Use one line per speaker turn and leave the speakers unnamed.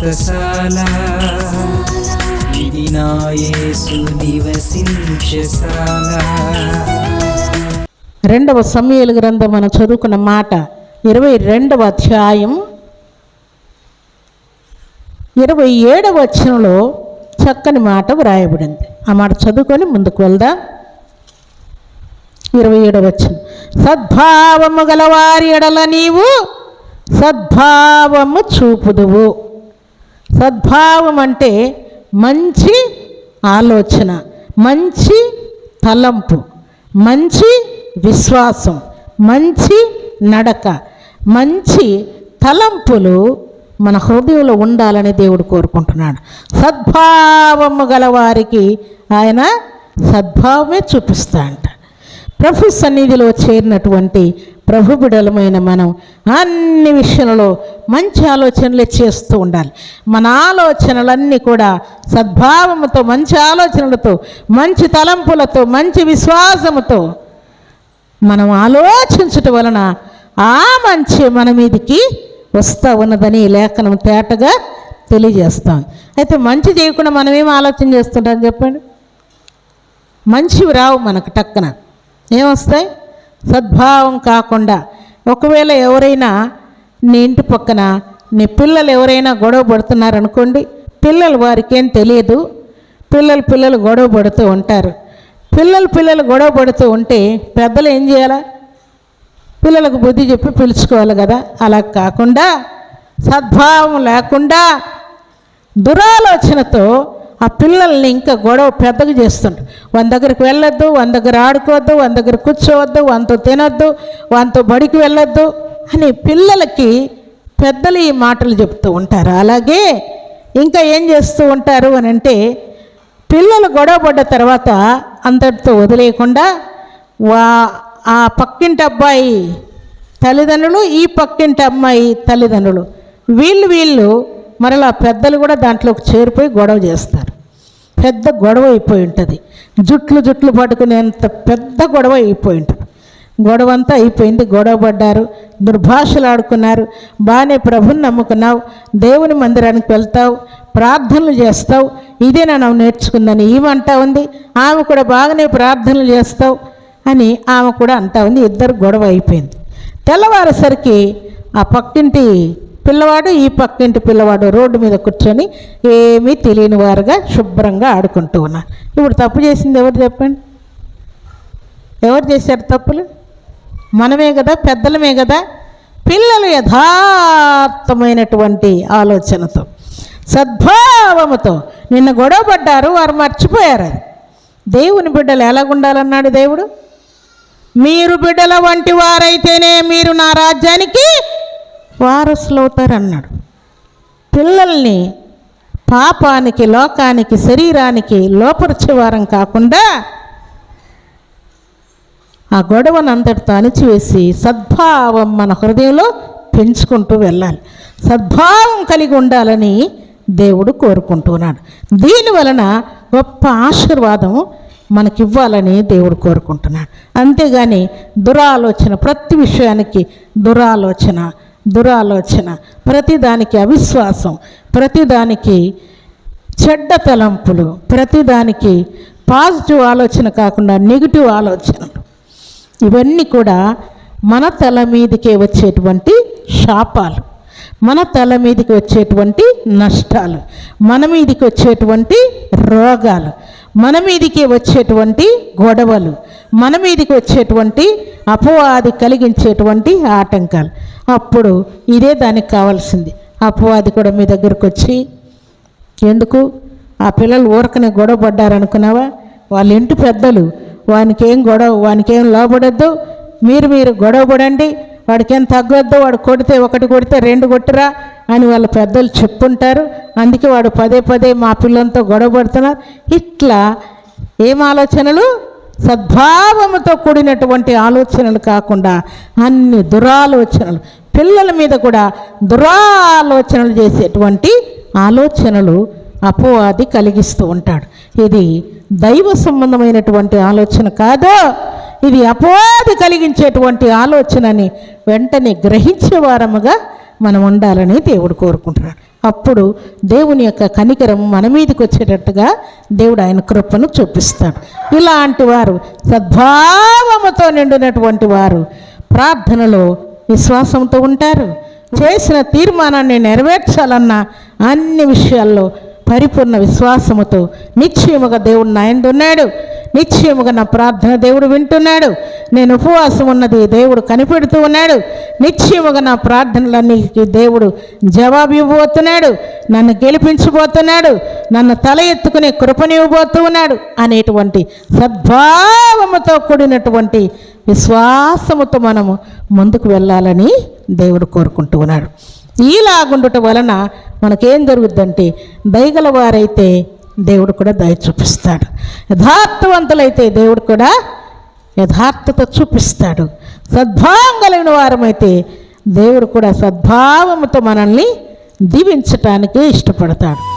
వ్రతశాల ఇది నా యేసు నివసించశాల
రెండవ సమయలు గ్రంథం మనం చదువుకున్న మాట ఇరవై రెండవ అధ్యాయం. ఇరవై ఏడవ వచనంలో చక్కని మాట వ్రాయబడింది. ఆ మాట చదువుకొని ముందుకు వెళ్దాం. ఇరవై ఏడవ వచనం. సద్భావము గలవారి ఎడల నీవు సద్భావము చూపుదువు. సద్భావం అంటే మంచి ఆలోచన మంచి తలంపు మంచి విశ్వాసం మంచి నడక మంచి తలంపులు మన హృదయంలో ఉండాలని దేవుడు కోరుకుంటున్నాడు. సద్భావము గల వారికి ఆయన సద్భావమే చూపిస్తా అంట ప్రభు సన్నిధిలో చేరినటువంటి ప్రభు బిడలమైన మనం అన్ని విషయంలో మంచి ఆలోచనలే చేస్తూ ఉండాలి. మన ఆలోచనలన్నీ కూడా సద్భావముతో మంచి ఆలోచనలతో మంచి తలంపులతో మంచి విశ్వాసముతో మనం ఆలోచించటం వలన ఆ మంచి మన మీదికి వస్తూ ఉన్నదని లేఖనం తేటగా తెలియజేస్తాం. అయితే మంచి చేయకుండా మనం ఏం ఆలోచన చేస్తుంటాం చెప్పండి? మంచివి రావు మనకు టక్కన. ఏమొస్తాయి? సద్భావం కాకుండా ఒకవేళ ఎవరైనా నీ ఇంటి పక్కన నీ పిల్లలు ఎవరైనా గొడవ పడుతున్నారనుకోండి పిల్లలు వారికేం తెలియదు. పిల్లలు పిల్లలు గొడవ పడుతూ ఉంటారు. పిల్లలు పిల్లలు గొడవ పడుతూ ఉంటే పెద్దలు ఏం చేయాలా? పిల్లలకు బుద్ధి చెప్పి పిలుచుకోవాలి కదా. అలా కాకుండా సద్భావం లేకుండా దురాలోచనతో ఆ పిల్లల్ని ఇంకా గొడవ పెద్దగా చేస్తుంటారు వాళ్ళ దగ్గరికి వెళ్ళొద్దు వాళ్ళ దగ్గర ఆడుకోవద్దు వాళ్ళ దగ్గర కూర్చోవద్దు వాళ్ళతో తినొద్దు వాళ్ళతో బడికి వెళ్ళొద్దు అని పిల్లలకి పెద్దలు ఈ మాటలు చెప్తూ ఉంటారు. అలాగే ఇంకా ఏం చేస్తూ ఉంటారు అని అంటే పిల్లలు గొడవ పడ్డ తర్వాత అంతటితో వదిలేయకుండా వా ఆ పక్కింటి అబ్బాయి తల్లిదండ్రులు ఈ పక్కింటి అమ్మాయి తల్లిదండ్రులు వీళ్ళు వీళ్ళు మరలా పెద్దలు కూడా దాంట్లోకి చేరిపోయి గొడవ చేస్తారు. పెద్ద గొడవ అయిపోయి ఉంటుంది. జుట్లు జుట్లు పట్టుకునేంత పెద్ద గొడవ అయిపోయి ఉంటుంది. గొడవ అంతా అయిపోయింది గొడవ పడ్డారు దుర్భాషలు ఆడుకున్నారు బాగానే ప్రభుని నమ్ముకున్నావు దేవుని మందిరానికి వెళ్తావు ప్రార్థనలు చేస్తావు. ఇదే నన్ను నేర్చుకుందని ఏమంటా ఉంది ఆమె కూడా బాగానే ప్రార్థనలు చేస్తావు అని ఆమె కూడా అంటా ఉంది. ఇద్దరు గొడవ అయిపోయింది. తెల్లవారేసరికి ఆ పక్కింటి పిల్లవాడు ఈ పక్కింటి పిల్లవాడు రోడ్డు మీద కూర్చొని ఏమీ తెలియని వారుగా శుభ్రంగా ఆడుకుంటూ ఉన్నారు. ఇప్పుడు తప్పు చేసింది ఎవరు చెప్పండి? ఎవరు చేశారు తప్పులు? మనమే కదా పెద్దలమే కదా? పిల్లలు యథార్థమైనటువంటి ఆలోచనతో సద్భావముతో నిన్న గొడవ పడ్డారు వారు మర్చిపోయారు అది. దేవుని బిడ్డలు ఎలాగుండాలన్నాడు దేవుడు? మీరు బిడ్డల వంటి వారైతేనే మీరు నా రాజ్యానికి వారసులు అవుతారన్నాడు పిల్లల్ని పాపానికి లోకానికి శరీరానికి లోపరిచేవారం కాకుండా ఆ గొడవను అంతటితో అణిచివేసి సద్భావం మన హృదయంలో పెంచుకుంటూ వెళ్ళాలి. సద్భావం కలిగి ఉండాలని దేవుడు కోరుకుంటున్నాడు దీని వలన గొప్ప ఆశీర్వాదం మనకివ్వాలని దేవుడు కోరుకుంటున్నాడు. అంతేగాని దురాలోచన ప్రతి విషయానికి దురాలోచన దురాలోచన ప్రతిదానికి అవిశ్వాసం ప్రతిదానికి చెడ్డ తలంపులు ప్రతిదానికి పాజిటివ్ ఆలోచన కాకుండా నెగిటివ్ ఆలోచనలు. ఇవన్నీ కూడా మన తల మీదకే వచ్చేటువంటి శాపాలు మన తల మీదకి వచ్చేటువంటి నష్టాలు మన మీదకి వచ్చేటువంటి రోగాలు మన మీదకి వచ్చేటువంటి గొడవలు మన మీదకి వచ్చేటువంటి అపవాది కలిగించేటువంటి ఆటంకాలు. అప్పుడు ఇదే దానికి కావాల్సింది. అపవాది కూడా మీ దగ్గరకు వచ్చి ఎందుకు? ఆ పిల్లలు ఊరకనే గొడవ పడ్డారనుకున్నావా? వాళ్ళ ఇంటి పెద్దలు వానికి ఏం గొడవ వానికి ఏం లోపడద్దు మీరు మీరు గొడవ పడండి. వాడికి ఏం తగ్గొద్దు. వాడు కొడితే ఒకటి కొడితే రెండు కొట్టురా అని వాళ్ళ పెద్దలు చెప్పుంటారు. అందుకే వాడు పదే పదే మా పిల్లలతో గొడవ పడుతున్నారు. ఇట్లా ఏం ఆలోచనలు? సద్భావముతో కూడినటువంటి ఆలోచనలు కాకుండా అన్ని దురాలోచనలు పిల్లల మీద కూడా దురాలోచనలు చేసేటువంటి ఆలోచనలు అపోవాది కలిగిస్తూ ఉంటాడు. ఇది దైవ సంబంధమైనటువంటి ఆలోచన కాదో. ఇది అపోవాది కలిగించేటువంటి ఆలోచనని వెంటనే గ్రహించే వారముగా మనం ఉండాలని దేవుడు కోరుకుంటున్నాడు. అప్పుడు దేవుని యొక్క కనికరం మన మీదకి వచ్చేటట్టుగా దేవుడు ఆయన కృపను చూపిస్తాడు. ఇలాంటి వారు సద్భావముతో నిండినటువంటి వారు ప్రార్థనలో విశ్వాసంతో ఉంటారు. చేసిన తీర్మానాన్ని నెరవేర్చాలన్న అన్ని విషయాల్లో పరిపూర్ణ విశ్వాసముతో నిశ్చయముగా దేవుడు నాయండు ఉన్నాడు. నిశ్చయముగా నా ప్రార్థన దేవుడు వింటున్నాడు. నేను ఉపవాసం ఉన్నది దేవుడు కనిపెడుతూ ఉన్నాడు. నిశ్చయముగా నా ప్రార్థనలన్నిటికీ దేవుడు జవాబు ఇవ్వబోతున్నాడు నన్ను గెలిపించబోతున్నాడు. నన్ను తల ఎత్తుకునే కృపనివ్వబోతూ ఉన్నాడు అనేటువంటి సద్భావముతో కూడినటువంటి విశ్వాసముతో మనము ముందుకు వెళ్ళాలని దేవుడు కోరుకుంటూ ఉన్నాడు. ఈలాగుండుట వలన మనకేం జరుగుద్దంటే దయగల వారైతే దేవుడు కూడా దయ చూపిస్తాడు. యథార్థవంతులైతే దేవుడు కూడా యథార్థత చూపిస్తాడు. సద్భావం కలిగిన వారమైతే దేవుడు కూడా సద్భావముతో మనల్ని దీవించటానికి ఇష్టపడతాడు.